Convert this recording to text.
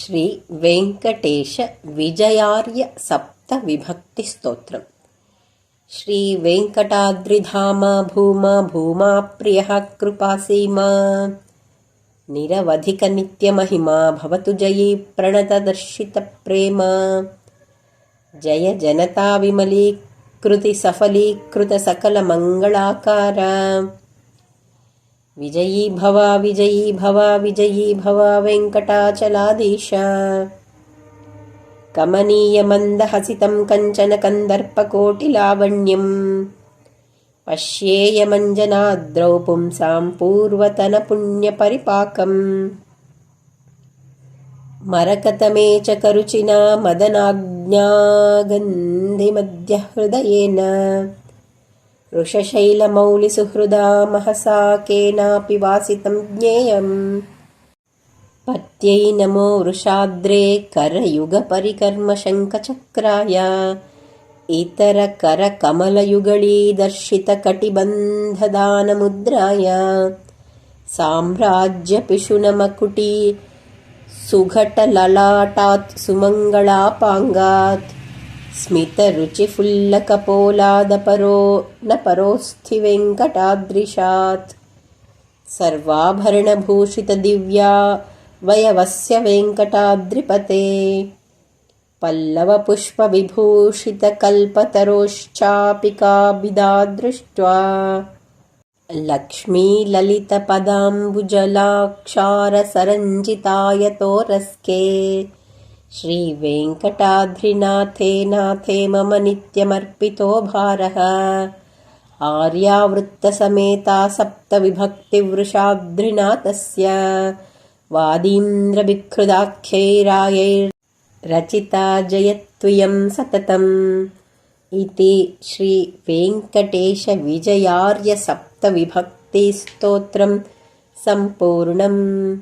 श्रीवेङ्कटेशविजयार्यसप्तविभक्तिस्तोत्रम् श्रीवेङ्कटाद्रिधाम भूम भूमा प्रियः कृपासीमा निरवधिकनित्यमहिमा भवतु जयी प्रणतदर्शितप्रेम जय जनताविमलीकृतिसफलीकृतसकलमङ्गलाकार विजयी भवा विजयी भवा विजयी भवा वेङ्कटाचलाधीश कमनीयमन्दहसितं कञ्चन कन्दर्पकोटिलावण्यम् पश्येयमञ्जनाद्रौ पुंसां पूर्वतनपुण्यपरिपाकम्। मरकतमे च करुचिना मदनाज्ञागन्धिमध्यहृदयेन वृषशैलमौलिसुहृदा महसा केनापि वासितं ज्ञेयम्। पत्यै नमो वृषाद्रे करयुगपरिकर्मशङ्खचक्राय इतरकरकमलयुगळीदर्शितकटिबन्धदानमुद्राय साम्राज्यपिशुनमकुटी सुघटललाटात् सुमङ्गलापाङ्गात् स्मितरुचिफुल्लकपोलादपरो न परोऽस्ति वेङ्कटाद्रिशात् सर्वाभरणभूषितदिव्या वयवस्य वेङ्कटाद्रिपते। पल्लवपुष्पविभूषितकल्पतरोश्चापिकाभिदा दृष्ट्वा लक्ष्मीललितपदाम्बुजलाक्षारसरञ्जितायतोरस्के श्रीवेङ्कटाद्रिनाथे नाथे मम नित्यमर्पितो भारः। आर्यावृत्तसमेता सप्तविभक्तिवृषाद्रिनाथस्य। वादीन्द्रविकृदाख्यैरायैरचिता जयत्वयं सततम्। इति श्रीवेङ्कटेशविजयार्यसप्तविभक्तिस्तोत्रं सम्पूर्णम्